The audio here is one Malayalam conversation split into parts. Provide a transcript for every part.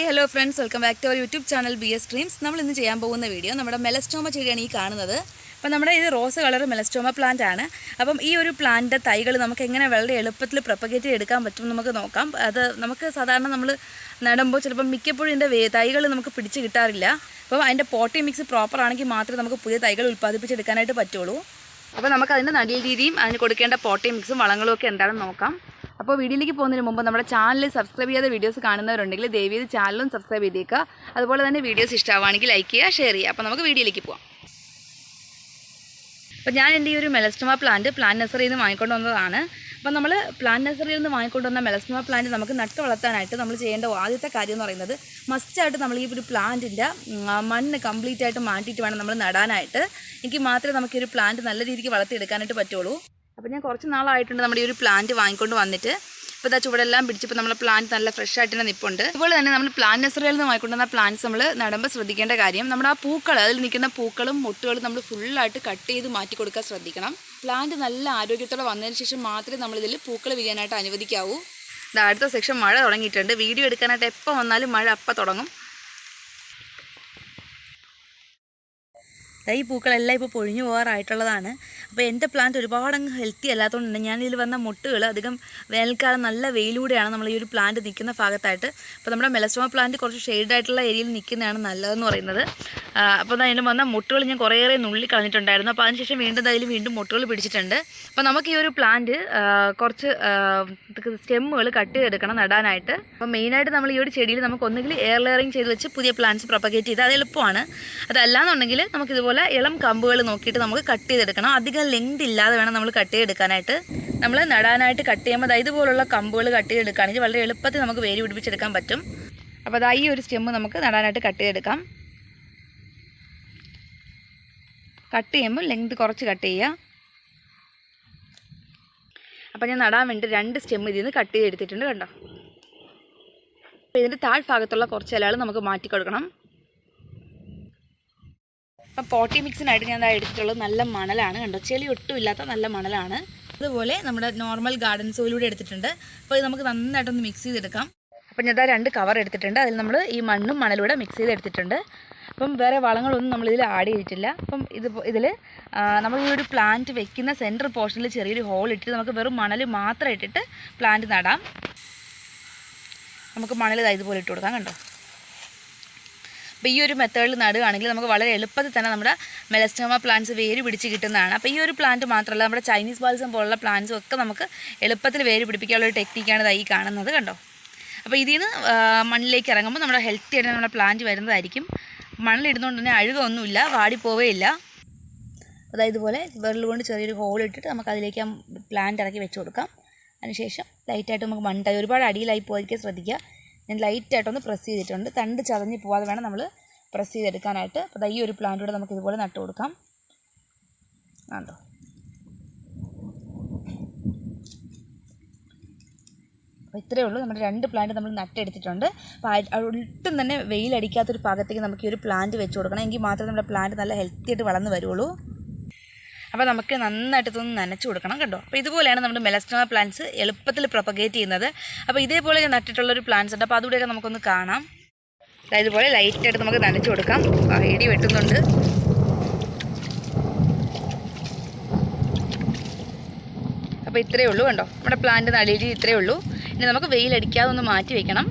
Hi hello friends welcome back to our YouTube channel B S dreams നമ്മൾ ഇന്ന് ചെയ്യാൻ പോകുന്ന വീഡിയോ നമ്മുടെ മെലസ്റ്റോമ ചെടിയാണ് ഈ കാണുന്നത്. അപ്പം നമ്മുടെ ഇത് റോസ് കളർ മെലസ്റ്റോമ പ്ലാന്റ് ആണ്. അപ്പം ഈ ഒരു പ്ലാന്റ് തൈകൾ നമുക്ക് എങ്ങനെ വളരെ എളുപ്പത്തിൽ പ്രൊപ്പഗേറ്റ് ചെയ്തെടുക്കാൻ പറ്റും നമുക്ക് നോക്കാം. അത് നമുക്ക് സാധാരണ നമ്മൾ നടുമ്പോൾ ചിലപ്പം മിക്കപ്പോഴും ഇതിന്റെ തൈകൾ നമുക്ക് പിടിച്ച് കിട്ടാറില്ല. അപ്പം അതിന്റെ പോട്ടി മിക്സ് പ്രോപ്പർ ആണെങ്കിൽ മാത്രമേ നമുക്ക് പുതിയ തൈകൾ ഉൽപ്പാദിപ്പിച്ചെടുക്കാനായിട്ട് പറ്റുള്ളൂ. അപ്പോൾ നമുക്ക് അതിന്റെ നടിയ രീതിയും അതിന് കൊടുക്കേണ്ട പോട്ടി മിക്സും വളങ്ങളും ഒക്കെ എന്താണെന്ന് നോക്കാം. അപ്പോൾ വീഡിയോയിലേക്ക് പോകുന്നതിന് മുമ്പ് നമ്മുടെ ചാനൽ സബ്സ്ക്രൈബ് ചെയ്യാതെ വീഡിയോസ് കാണുന്നവരുണ്ടെങ്കിൽ ദയവേത് ചാനലും സബ്സ്ക്രൈബ് ചെയ്തേക്കുക. അതുപോലെ തന്നെ വീഡിയോസ് ഇഷ്ടമാണെങ്കിൽ ലൈക്ക് ചെയ്യുക ഷെയർ ചെയ്യുക. അപ്പോൾ നമുക്ക് വീഡിയോയിലേക്ക് പോകാം അപ്പോൾ ഞാൻ എന്റെ ഈ ഒരു മെലസ്റ്റമ പ്ലാന്റ് പ്ലാൻ നഴ്സറിയിൽ നിന്ന് വാങ്ങിക്കൊണ്ട് വന്നതാണ്. അപ്പോൾ നമ്മൾ പ്ലാന്റ് നഴ്സറിയിൽ നിന്ന് വാങ്ങിക്കൊണ്ട് വന്ന മെലസ്റ്റമ പ്ലാന്റ് നമുക്ക് നട്ട് വളർത്താനായിട്ട് നമ്മൾ ചെയ്യേണ്ട ആദ്യത്തെ കാര്യം എന്ന് പറയുന്നത് മസ്റ്റായിട്ട് നമ്മൾ ഈ ഒരു പ്ലാന്റിന്റെ മണ്ണ് കംപ്ലീറ്റ് ആയിട്ട് മാറ്റിയിട്ട് വേണം നമ്മൾ നടാനായിട്ട്. എങ്കിൽ മാത്രമേ നമുക്ക് ഈ ഒരു പ്ലാന്റ് നല്ല രീതിക്ക് വളർത്തിയെടുക്കാനായിട്ട് പറ്റുള്ളൂ. അപ്പോൾ ഞാൻ കുറച്ച് നാളായിട്ടുണ്ട് നമ്മുടെ ഈ ഒരു പ്ലാന്റ് വാങ്ങിക്കൊണ്ട് വന്നിട്ട്. ഇപ്പോൾ ഇതാ ചുവടെല്ലാം പിടിച്ചപ്പോൾ നമ്മുടെ പ്ലാന്റ് നല്ല ഫ്രഷ് ആയിട്ട് തന്നെ നിൽപ്പുണ്ട് അതുപോലെ തന്നെ നമ്മൾ പ്ലാന്റ് നഴ്സറിയിൽ നിന്ന് വാങ്ങിക്കൊണ്ടുവന്ന പ്ലാന്റ്സ് നമ്മൾ നടുമ്പോൾ ശ്രദ്ധിക്കേണ്ട കാര്യം നമ്മുടെ ആ പൂക്കൾ അതിൽ നിൽക്കുന്ന പൂക്കളും മുട്ടുകളും നമ്മൾ ഫുള്ളായിട്ട് കട്ട് ചെയ്ത് മാറ്റി കൊടുക്കാൻ ശ്രദ്ധിക്കണം. പ്ലാന്റ് നല്ല ആരോഗ്യത്തോടെ വന്നതിന് ശേഷം മാത്രമേ നമ്മളിതിൽ പൂക്കൾ വീഴാനായിട്ട് അനുവദിക്കാവൂ. ഇതാ അടുത്ത സെക്ഷൻ മഴ തുടങ്ങിയിട്ടുണ്ട്. വീഡിയോ എടുക്കാനായിട്ട് എപ്പോൾ വന്നാലും മഴ അപ്പം തുടങ്ങും. ഈ പൂക്കളെല്ലാം ഇപ്പോൾ പൊഴിഞ്ഞു പോകാറായിട്ടുള്ളതാണ്. അപ്പോൾ എന്റെ പ്ലാന്റ് ഒരുപാട് അങ്ങ് ഹെൽത്തി അല്ലാത്തതുകൊണ്ട് ഞാൻ ഇതിൽ വന്ന മുട്ടുകൾ അധികം വേനൽക്കാലം നല്ല വെയിലൂടെയാണ് നമ്മൾ ഈ ഒരു പ്ലാന്റ് നിൽക്കുന്ന ഭാഗത്തായിട്ട്. അപ്പോൾ നമ്മുടെ മെലസ്റ്റോമ പ്ലാന്റ് കുറച്ച് ഷെയ്ഡ് ആയിട്ടുള്ള ഏരിയയിൽ നിൽക്കുന്നതാണ് നല്ലതെന്ന് പറയുന്നത്. അപ്പോൾ അതിന് വന്ന മുട്ടുകൾ ഞാൻ കുറേയേറെ നുള്ളി കളഞ്ഞിട്ടുണ്ടായിരുന്നു. അപ്പോൾ അതിനുശേഷം വീണ്ടും അതിൽ വീണ്ടും മുട്ടുകൾ പിടിച്ചിട്ടുണ്ട്. അപ്പോൾ നമുക്ക് ഈ ഒരു പ്ലാന്റ് കുറച്ച് സ്റ്റെമ്മുകൾ കട്ട് ചെയ്തെടുക്കണം നടാനായിട്ട്. അപ്പോൾ മെയിനായിട്ട് നമ്മൾ ഈ ഒരു ചെടിയിൽ നമുക്ക് ഒന്നുകിൽ എയർ ലെയറിങ് ചെയ്ത് വെച്ച് പുതിയ പ്ലാന്റ്സ് പ്രൊപ്പഗേറ്റ് ചെയ്ത് അത് എളുപ്പമാണ്. അതല്ലാന്നുണ്ടെങ്കിൽ നമുക്ക് ഇതുപോലെ ഇളം കമ്പുകൾ നോക്കിയിട്ട് നമുക്ക് കട്ട് ചെയ്തെടുക്കണം. അധികം ലെങ്ത് ഇല്ലാതെ വേണം നമ്മൾ കട്ട് ചെയ്തെടുക്കാനായിട്ട്. നമ്മൾ നടാനായിട്ട് കട്ട് ചെയ്യുമ്പോൾ ഇതുപോലുള്ള കമ്പുകൾ കട്ട് ചെയ്തെടുക്കുകയാണെങ്കിൽ വളരെ എളുപ്പത്തിൽ നമുക്ക് വേര് പിടിപ്പിച്ചെടുക്കാൻ പറ്റും. അപ്പോൾ അതാ ഈ ഒരു സ്റ്റെമ്മ് നമുക്ക് നടാനായിട്ട് കട്ട് ചെയ്തെടുക്കാം. കട്ട് ചെയ്യുമ്പോൾ ലെങ്ത് കുറച്ച് കട്ട് ചെയ്യുക. അപ്പോൾ ഞാൻ നടാൻ വേണ്ടി രണ്ട് സ്റ്റെം ഇതിൽ നിന്ന് കട്ട് ചെയ്തെടുത്തിട്ടുണ്ട് കണ്ടോ? അപ്പോൾ ഇതിന്റെ താഴ്ഭാഗത്തുള്ള കുറച്ച് ഇലകൾ നമുക്ക് മാറ്റി കൊടുക്കണം. അപ്പം പോട്ടി മിക്സിനായിട്ട് ഞാൻ എടുത്തിട്ടുള്ളത് നല്ല മണലാണ് കണ്ടോ? ചെളി ഒട്ടും ഇല്ലാത്ത നല്ല മണലാണ്. അതുപോലെ നമ്മുടെ നോർമൽ ഗാർഡൻ സോയിലൂടെ എടുത്തിട്ടുണ്ട്. അപ്പോൾ ഇത് നമുക്ക് നന്നായിട്ടൊന്ന് മിക്സ് ചെയ്തെടുക്കാം. അപ്പം ഞാൻ രണ്ട് കവർ എടുത്തിട്ടുണ്ട്. അതിൽ നമ്മൾ ഈ മണ്ണും മണലൂടെ മിക്സ് ചെയ്തെടുത്തിട്ടുണ്ട്. അപ്പം വേറെ വളങ്ങളൊന്നും നമ്മൾ ഇതിൽ ആഡ് ചെയ്തിട്ടില്ല. അപ്പം ഇത് ഇതിൽ നമ്മൾ ഈ ഒരു പ്ലാന്റ് വെക്കുന്ന സെന്റർ പോർഷനിൽ ചെറിയൊരു ഹോൾ ഇട്ടിട്ട് നമുക്ക് വെറും മണൽ മാത്രം ഇട്ടിട്ട് പ്ലാന്റ് നടാം. നമുക്ക് മണൽ ഇതുപോലെ ഇട്ട് കൊടുക്കാം കണ്ടോ? അപ്പോൾ ഈ ഒരു മെത്തേഡിൽ നടുകയാണെങ്കിൽ നമുക്ക് വളരെ എളുപ്പത്തിൽ തന്നെ നമ്മുടെ മെലസ്റ്റോമ പ്ലാന്റ്സ് വേര് പിടിച്ച് കിട്ടുന്നതാണ്. അപ്പോൾ ഈ ഒരു പ്ലാന്റ് മാത്രമല്ല നമ്മുടെ ചൈനീസ് ബാൽസം പോലുള്ള പ്ലാന്റ്സും ഒക്കെ നമുക്ക് എളുപ്പത്തിൽ വേര് പിടിപ്പിക്കാനുള്ള ഒരു ടെക്നിക്കാണ് ഇതായി കാണുന്നത് കണ്ടോ? അപ്പോൾ ഇതിൽ നിന്ന് മണ്ണിലേക്ക് ഇറങ്ങുമ്പോൾ നമ്മുടെ ഹെൽത്തി ആയിട്ട് നമ്മുടെ പ്ലാന്റ് വരുന്നതായിരിക്കും. മണ്ണിലിടുന്നതുകൊണ്ട് തന്നെ അഴുകൊന്നുമില്ല വാടിപ്പോവേയില്ല. അതായത് ഇതുപോലെ വെള്ളം കൊണ്ട് ചെറിയൊരു ഹോൾ ഇട്ടിട്ട് നമുക്ക് അതിലേക്ക് ആ പ്ലാന്റ് ഇറക്കി വെച്ച് കൊടുക്കാം. അതിനുശേഷം ലൈറ്റായിട്ട് നമുക്ക് മണ്ടായി ഒരുപാട് അടിയിലായി പോയിരിക്കാൻ ശ്രദ്ധിക്കുക. ഞാൻ ലൈറ്റായിട്ടൊന്ന് പ്രസ് ചെയ്തിട്ടുണ്ട്. തണ്ട് ചതഞ്ഞ് പോവാതെ വേണം നമ്മൾ പ്രസ് ചെയ്തെടുക്കാനായിട്ട്. അപ്പോൾ ഈ ഒരു പ്ലാന്റ് കൂടെ നമുക്ക് ഇതുപോലെ നട്ടുകൊടുക്കാം ആണ്ടോ അപ്പോൾ ഇത്രയേ ഉള്ളൂ. നമ്മുടെ രണ്ട് പ്ലാന്റ് നമ്മൾ നട്ടെടുത്തിട്ടുണ്ട്. അപ്പോൾ ഒട്ടും തന്നെ വെയിലടിക്കാത്തൊരു ഭാഗത്തേക്ക് നമുക്ക് ഈ ഒരു പ്ലാന്റ് വെച്ച് കൊടുക്കണം. എങ്കിൽ മാത്രമേ നമ്മുടെ പ്ലാന്റ് നല്ല ഹെൽത്തി ആയിട്ട് വളർന്ന് വരുള്ളൂ. അപ്പോൾ നമുക്ക് നന്നായിട്ട് ഇതൊന്ന് നനച്ചു കൊടുക്കണം കേട്ടോ അപ്പോൾ ഇതുപോലെയാണ് നമ്മുടെ മെലസ്റ്റോമ പ്ലാന്റ്സ് എളുപ്പത്തിൽ പ്രൊപ്പഗേറ്റ് ചെയ്യുന്നത്. അപ്പോൾ ഇതേപോലെ നട്ടിട്ടുള്ളൊരു പ്ലാന്റ്സ് ഉണ്ട്. അപ്പോൾ അതുകൂടെയൊക്കെ നമുക്കൊന്ന് കാണാം. ഇതുപോലെ ലൈറ്റായിട്ട് നമുക്ക് നനച്ച് കൊടുക്കാം. ഏടി വെട്ടുന്നുണ്ട്. അപ്പോൾ ഇത്രയേ ഉള്ളൂ കണ്ടോ? നമ്മുടെ പ്ലാന്റ് നടിയിൽ ഇത്രയേ ഉള്ളൂ. ഇനി നമുക്ക് വെയിലടിക്കാതെ ഒന്ന് മാറ്റി വെക്കണം.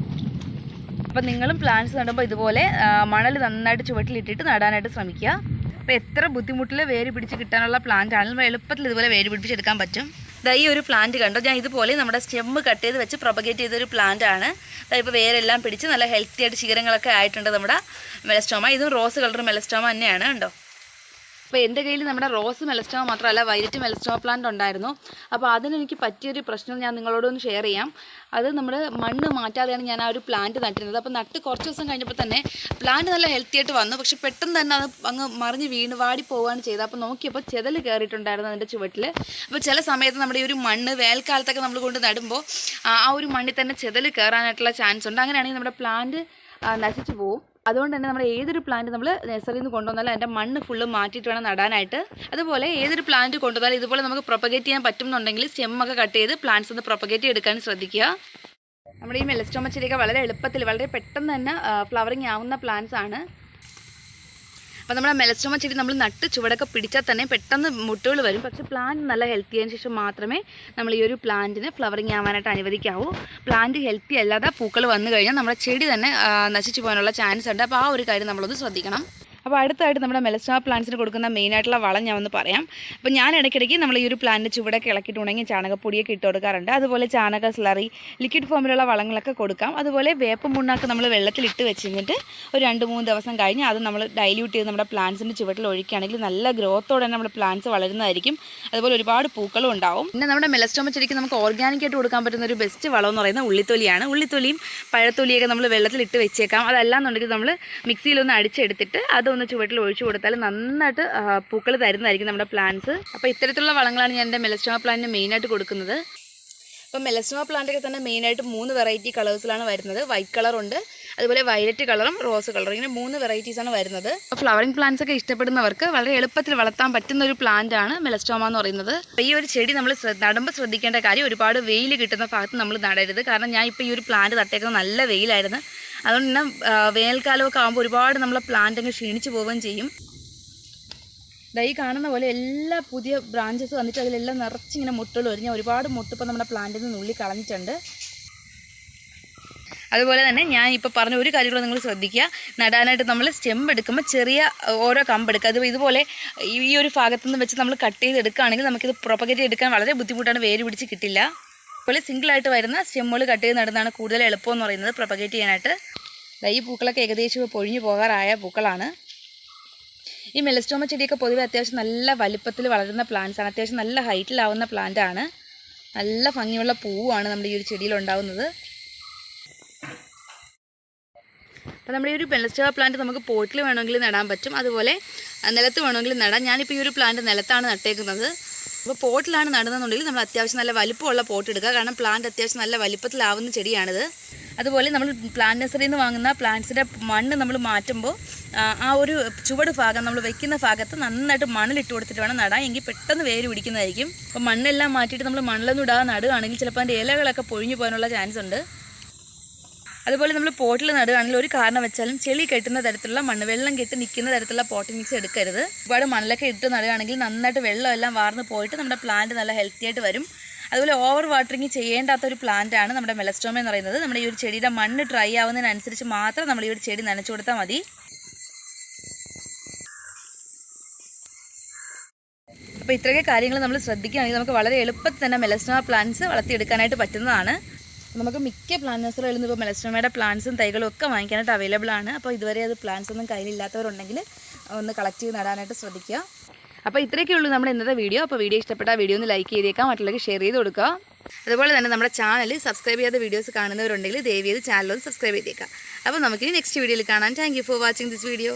അപ്പം നിങ്ങളും പ്ലാന്റ്സ് നടുമ്പോൾ ഇതുപോലെ മണൽ നന്നായിട്ട് ചുവട്ടിലിട്ടിട്ട് നടാനായിട്ട് ശ്രമിക്കുക. അപ്പോൾ എത്ര ബുദ്ധിമുട്ടിൽ വേര് പിടിച്ച് കിട്ടാനുള്ള പ്ലാന്റ് ആണെങ്കിലും എളുപ്പത്തിൽ ഇതുപോലെ വേര് പിടിപ്പിച്ചെടുക്കാൻ പറ്റും. ഈ ഒരു പ്ലാന്റ് കണ്ടോ? ഞാൻ ഇതുപോലെ നമ്മുടെ സ്റ്റെമ്മ് കട്ട് ചെയ്ത് വെച്ച് പ്രൊപ്പഗേറ്റ് ചെയ്തൊരു പ്ലാന്റ് ആണ്. ഇപ്പോൾ വേരെല്ലാം പിടിച്ച് നല്ല ഹെൽത്തി ആയിട്ട് ശിഖരങ്ങളൊക്കെ ആയിട്ടുണ്ട് നമ്മുടെ മെലസ്റ്റോമ ഇതും റോസ് കളർ മെലസ്റ്റോമ തന്നെയാണ് കണ്ടോ? അപ്പോൾ എന്റെ കയ്യിൽ നമ്മുടെ റോസ് മെലസ്റ്റോ മാത്രമല്ല വൈലറ്റ് മെലസ്റ്റോ പ്ലാന്റ് ഉണ്ടായിരുന്നു. അപ്പോൾ അതിനെനിക്ക് പറ്റിയൊരു പ്രശ്നം ഞാൻ നിങ്ങളോടൊന്ന് ഷെയർ ചെയ്യാം. അത് നമ്മൾ മണ്ണ് മാറ്റാതെയാണ് ഞാൻ ആ ഒരു പ്ലാന്റ് നട്ടിരുന്നത്. അപ്പോൾ നട്ട് കുറച്ച് ദിവസം കഴിഞ്ഞപ്പോൾ തന്നെ പ്ലാന്റ് നല്ല ഹെൽത്തി ആയിട്ട് വന്നു. പക്ഷെ പെട്ടെന്ന് തന്നെ അത് അങ്ങ് മറിഞ്ഞ് വീണ് വാടി പോവുകയാണ് ചെയ്തത്. അപ്പോൾ നോക്കിയപ്പോൾ ചെതൽ കയറിയിട്ടുണ്ടായിരുന്നു അതിന്റെ ചുവട്ടിൽ അപ്പോൾ ചില സമയത്ത് നമ്മുടെ ഈ ഒരു മണ്ണ് വേൽക്കാലത്തൊക്കെ നമ്മൾ കൊണ്ട് നടുമ്പോൾ ആ ഒരു മണ്ണിൽ തന്നെ ചെതൽ കയറാനായിട്ടുള്ള ചാൻസ് ഉണ്ട്. അങ്ങനെയാണെങ്കിൽ നമ്മുടെ പ്ലാന്റ് നശിച്ചു പോകും അതുകൊണ്ട് തന്നെ നമ്മൾ ഏതൊരു പ്ലാന്റ് നമ്മൾ നഴ്സറിയിൽ നിന്ന് കൊണ്ടുവന്നാലും അതിന്റെ മണ്ണ് ഫുള്ള് മാറ്റിയിട്ട് വേണം നടാനായിട്ട്. അതുപോലെ ഏതൊരു പ്ലാന്റ് കൊണ്ടുവന്നാലും ഇതുപോലെ നമുക്ക് പ്രൊപ്പഗേറ്റ് ചെയ്യാൻ പറ്റുന്നുണ്ടെങ്കിൽ സ്റ്റെമ്മൊക്കെ കട്ട് ചെയ്ത് പ്ലാന്റ്സ് ഒന്ന് പ്രൊപ്പഗേറ്റ് ചെയ്തെടുക്കാൻ ശ്രദ്ധിക്കുക. നമ്മുടെ ഈ മെലസ്റ്റോമ ചെടിയൊക്കെ വളരെ എളുപ്പത്തിൽ വളരെ പെട്ടെന്ന് തന്നെ ഫ്ലവറിങ് ആവുന്ന പ്ലാന്റ്സ് ആണ്. അപ്പോൾ നമ്മുടെ മെലസ്റ്റോമ ചെടി നമ്മൾ നട്ട് ചുവടൊക്കെ പിടിച്ചാൽ തന്നെ പെട്ടെന്ന് മുട്ടുകൾ വരും. പക്ഷേ പ്ലാന്റ് നല്ല ഹെൽത്തി ആയതിനു ശേഷം മാത്രമേ നമ്മൾ ഈ ഒരു പ്ലാന്റിന് ഫ്ലവറിങ് ആവാനായിട്ട് അനുവദിക്കാവൂ. പ്ലാന്റ് ഹെൽത്തി അല്ലാതെ പൂക്കൾ വന്നു കഴിഞ്ഞാൽ നമ്മുടെ ചെടി തന്നെ നശിച്ചു പോകാനുള്ള ചാൻസ് ഉണ്ട്. അപ്പോൾ ആ ഒരു കാര്യം നമ്മളൊന്ന് ശ്രദ്ധിക്കണം. അപ്പോൾ അടുത്തായിട്ട് നമ്മുടെ മെലസ്റ്റ പ്ലാന്റ്സിന് കൊടുക്കുന്ന മെയിനായിട്ടുള്ള വളം ഞാൻ ഒന്ന് പറയാം. അപ്പോൾ ഞാൻ ഇടയ്ക്കിടയ്ക്ക് നമ്മൾ ഈ ഒരു പ്ലാന്റ് ചുവടൊക്കെ ഇളക്കിയിട്ട് ഉണങ്ങി ചാണകപ്പൊടിയൊക്കെ ഇട്ട് കൊടുക്കാറുണ്ട്. അതുപോലെ ചാണക സ്ലറി ലിക്വിഡ് ഫോമിലുള്ള വളങ്ങളൊക്കെ കൊടുക്കാം. അതുപോലെ വേപ്പ് നമ്മൾ വെള്ളത്തിലിട്ട് വെച്ച് കഴിഞ്ഞിട്ട് ഒരു രണ്ട് മൂന്ന് ദിവസം കഴിഞ്ഞ് അത് നമ്മൾ ഡൈല്യൂട്ട് ചെയ്ത് നമ്മുടെ പ്ലാന്റ്സിന്റെ ചുവട്ടിൽ ഒഴിക്കുകയാണെങ്കിൽ നല്ല ഗ്രോത്തോടെ തന്നെ നമ്മുടെ പ്ലാന്റ്സ് വളരുന്നതായിരിക്കും. അതുപോലെ ഒരുപാട് പൂക്കളും ഉണ്ടാവും. പിന്നെ നമ്മുടെ മെലസ്റ്റോമ ചെടിക്ക് നമുക്ക് ഓർഗാനിക് ആയിട്ട് കൊടുക്കാൻ പറ്റുന്ന ഒരു ബെസ്റ്റ് വളം എന്ന് പറയുന്നത് ഉള്ളിത്തൊലിയാണ്. ഉള്ളിത്തൊലിയും പഴത്തൊലിയൊക്കെ നമ്മൾ വെള്ളത്തിലിട്ട് വെച്ചേക്കാം. അതല്ലാന്നുണ്ടെങ്കിൽ നമ്മൾ മിക്സിയിലൊന്ന് അടിച്ചെടുത്തിട്ട് അതൊന്ന് ചുവട്ടിൽ ഒഴിച്ചു കൊടുത്താൽ നന്നായിട്ട് പൂക്കൾ തരുന്നതായിരിക്കും നമ്മുടെ പ്ലാന്റ്സ് അപ്പോൾ ഇത്തരത്തിലുള്ള വളങ്ങളാണ് ഞാൻ എന്റെ മെലസ്റ്റോമ പ്ലാന്റിന് മെയിനായിട്ട് കൊടുക്കുന്നത്. അപ്പോൾ മെലസ്റ്റോമ പ്ലാന്റൊക്കെ തന്നെ മെയിനായിട്ട് മൂന്ന് വെറൈറ്റി കളേഴ്സിലാണ് വരുന്നത്. വൈറ്റ് കളറുണ്ട് അതുപോലെ വയലറ്റ് കളറും റോസ് കളറും. ഇങ്ങനെ മൂന്ന് വെറൈറ്റീസാണ് വരുന്നത്. ഫ്ലവറിംഗ് പ്ലാന്റ്സ് ഒക്കെ ഇഷ്ടപ്പെടുന്നവർക്ക് വളരെ എളുപ്പത്തിൽ വളർത്താൻ പറ്റുന്ന ഒരു പ്ലാന്റ് ആണ് മെലസ്റ്റോമ എന്ന് പറയുന്നത്. ഈ ഒരു ചെടി നമ്മൾ നടുമ്പോൾ ശ്രദ്ധിക്കേണ്ട കാര്യം ഒരുപാട് വെയിൽ കിട്ടുന്ന ഭാഗത്ത് നമ്മൾ നടരുത്. കാരണം ഞാൻ ഇപ്പോൾ ഈ ഒരു പ്ലാന്റ് തട്ടേക്കുന്നത് നല്ല വെയിലായിരുന്നു. അതുകൊണ്ട് തന്നെ വേനൽക്കാലമൊക്കെ ആകുമ്പോൾ ഒരുപാട് നമ്മളെ പ്ലാന്റ് അങ്ങ് ക്ഷീണിച്ചു പോവുകയും ചെയ്യും. ഈ കാണുന്ന പോലെ എല്ലാ പുതിയ ബ്രാഞ്ചസ് വന്നിട്ട് അതിലെല്ലാം നിറച്ചിങ്ങനെ മുട്ടുകൾ വരും ഞാൻ ഒരുപാട് മുട്ടിപ്പോൾ നമ്മുടെ പ്ലാന്റിൽ നിന്ന് ഉള്ളി കളഞ്ഞിട്ടുണ്ട്. അതുപോലെ തന്നെ ഞാൻ ഇപ്പോൾ പറഞ്ഞ ഒരു കാര്യം കൂടെ നിങ്ങൾ ശ്രദ്ധിക്കുക. നടാനായിട്ട് നമ്മൾ സ്റ്റെം എടുക്കുമ്പോൾ ചെറിയ ഓരോ കമ്പ് എടുക്കുക. അത് ഇതുപോലെ ഈ ഒരു ഭാഗത്തു നിന്ന് വെച്ച് നമ്മൾ കട്ട് ചെയ്ത് എടുക്കുകയാണെങ്കിൽ നമുക്കിത് പ്രൊപ്പഗേറ്റ് എടുക്കാൻ വളരെ ബുദ്ധിമുട്ടാണ്. വേര് പിടിച്ച് കിട്ടില്ല. അതുപോലെ സിംഗിളായിട്ട് വരുന്ന സ്റ്റെമ്മുകൾ കട്ട് ചെയ്ത് നടുന്നതാണ് കൂടുതൽ എളുപ്പം എന്ന് പറയുന്നത് പ്രൊപ്പഗേറ്റ് ചെയ്യാനായിട്ട്. ഈ പൂക്കളൊക്കെ ഏകദേശം പൊഴിഞ്ഞു പോകാറായ പൂക്കളാണ്. ഈ മെലസ്റ്റോമ ചെടിയൊക്കെ പൊതുവെ അത്യാവശ്യം നല്ല വലുപ്പത്തിൽ വളരുന്ന പ്ലാന്റ്സ് ആണ്. അത്യാവശ്യം നല്ല ഹൈറ്റിലാവുന്ന പ്ലാന്റ് ആണ്. നല്ല ഭംഗിയുള്ള പൂവാണ് നമ്മുടെ ഈ ഒരു ചെടിയിൽ ഉണ്ടാവുന്നത്. അപ്പോൾ നമ്മുടെ ഈ ഒരു പെൻസ്റ്റവ പ്ലാന്റ് നമുക്ക് പോട്ടിൽ വേണമെങ്കിൽ നടാൻ പറ്റും. അതുപോലെ നിലത്ത് വേണമെങ്കിൽ നടാം. ഞാനിപ്പോൾ ഈ ഒരു പ്ലാന്റ് നിലത്താണ് നട്ടേക്കുന്നത്. അപ്പോൾ പോട്ടിലാണ് നടുന്നതെന്നുണ്ടെങ്കിൽ നമ്മൾ അത്യാവശ്യം നല്ല വലിപ്പമുള്ള പോട്ട് എടുക്കുക. കാരണം പ്ലാന്റ് അത്യാവശ്യം നല്ല വലിപ്പത്തിലാവുന്ന ചെടിയാണിത്. അതുപോലെ നമ്മൾ പ്ലാന്റ് നഴ്സറിയിൽ നിന്ന് വാങ്ങുന്ന പ്ലാന്റ്സിന്റെ മണ്ണ് നമ്മൾ മാറ്റുമ്പോൾ ആ, ആ ഒരു ചുവട് ഭാഗം നമ്മൾ വെക്കുന്ന ഭാഗത്ത് നന്നായിട്ട് മണ്ണിലിട്ട് കൊടുത്തിട്ട് വേണം നടാൻ. എങ്കിൽ പെട്ടെന്ന് വേര് പിടിക്കുന്നതായിരിക്കും. അപ്പോൾ മണ്ണെല്ലാം മാറ്റിയിട്ട് നമ്മൾ മണ്ണിലൊന്നും ഇടാതെ നടുകയാണെങ്കിൽ ചിലപ്പോൾ അതിന്റെ ഇലകളൊക്കെ പൊഴിഞ്ഞു പോകാനുള്ള ചാൻസ് ഉണ്ട്. അതുപോലെ നമ്മൾ പോട്ടിൽ നടുകയാണെങ്കിൽ ഒരു കാരണം വെച്ചാലും ചെളി കെട്ടുന്ന തരത്തിലുള്ള മണ്ണ് വെള്ളം കെട്ടി നിൽക്കുന്ന തരത്തിലുള്ള പോട്ടിംഗ് മിക്സ് എടുക്കരുത്. ഒരുപാട് മണ്ണിലൊക്കെ ഇട്ട് നടുകയാണെങ്കിൽ നന്നായിട്ട് വെള്ളം എല്ലാം വാർന്ന് പോയിട്ട് നമ്മുടെ പ്ലാന്റ് നല്ല ഹെൽത്തി ആയിട്ട് വരും. അതുപോലെ ഓവർ വാട്ടറിങ് ചെയ്യേണ്ടാത്ത ഒരു പ്ലാന്റ് ആണ് നമ്മുടെ മെലസ്റ്റോമ എന്ന് പറയുന്നത്. നമ്മുടെ ഈ ഒരു ചെടിയുടെ മണ്ണ് ഡ്രൈ ആവുന്നതിനനുസരിച്ച് മാത്രം നമ്മൾ ഈ ഒരു ചെടി നനച്ചു കൊടുത്താൽ മതി. അപ്പോൾ ഇത്രയൊക്കെ കാര്യങ്ങൾ നമ്മൾ ശ്രദ്ധിക്കുകയാണെങ്കിൽ നമുക്ക് വളരെ എളുപ്പത്തിൽ തന്നെ മെലസ്റ്റോമ പ്ലാന്റ്സ് വളർത്തിയെടുക്കാനായിട്ട് പറ്റുന്നതാണ്. നമുക്ക് മിക്ക പ്ലാന്റ്സുകളിൽ നിന്ന് ഇപ്പോൾ മെലസ്റ്റോമയുടെ പ്ലാന്റ്സും തൈകളും ഒക്കെ വാങ്ങിക്കാനായിട്ട് അവൈലബിൾ ആണ്. അപ്പോൾ ഇതുവരെ അത് പ്ലാന്റ്സ് ഒന്നും കയ്യിലില്ലാത്തവരുണ്ടെങ്കിൽ ഒന്ന് കളക്ട് ചെയ്ത് നടാനായിട്ട് ശ്രദ്ധിക്കുക. അപ്പോൾ ഇത്രയൊക്കെ ഉള്ളൂ നമ്മുടെ ഇന്നത്തെ വീഡിയോ അപ്പോൾ വീഡിയോ ഇഷ്ടപ്പെട്ട വീഡിയോ ഒന്ന് ലൈക്ക് ചെയ്തേക്കാം. മറ്റുള്ളവർക്ക് ഷെയർ ചെയ്ത് കൊടുക്കുക. അതുപോലെ തന്നെ നമ്മുടെ ചാനൽ സബ്സ്ക്രൈബ് ചെയ്യാത്ത വീഡിയോസ് കാണുന്നവരുണ്ടെങ്കിൽ ദയവ് ചെയ്ത് ചാനൽ ഒന്ന് സബ്സ്ക്രൈബ് ചെയ്തേക്കാം. അപ്പോൾ നമുക്കിനി നെക്സ്റ്റ് വീഡിയോയിൽ കാണാം. Thank for watching this video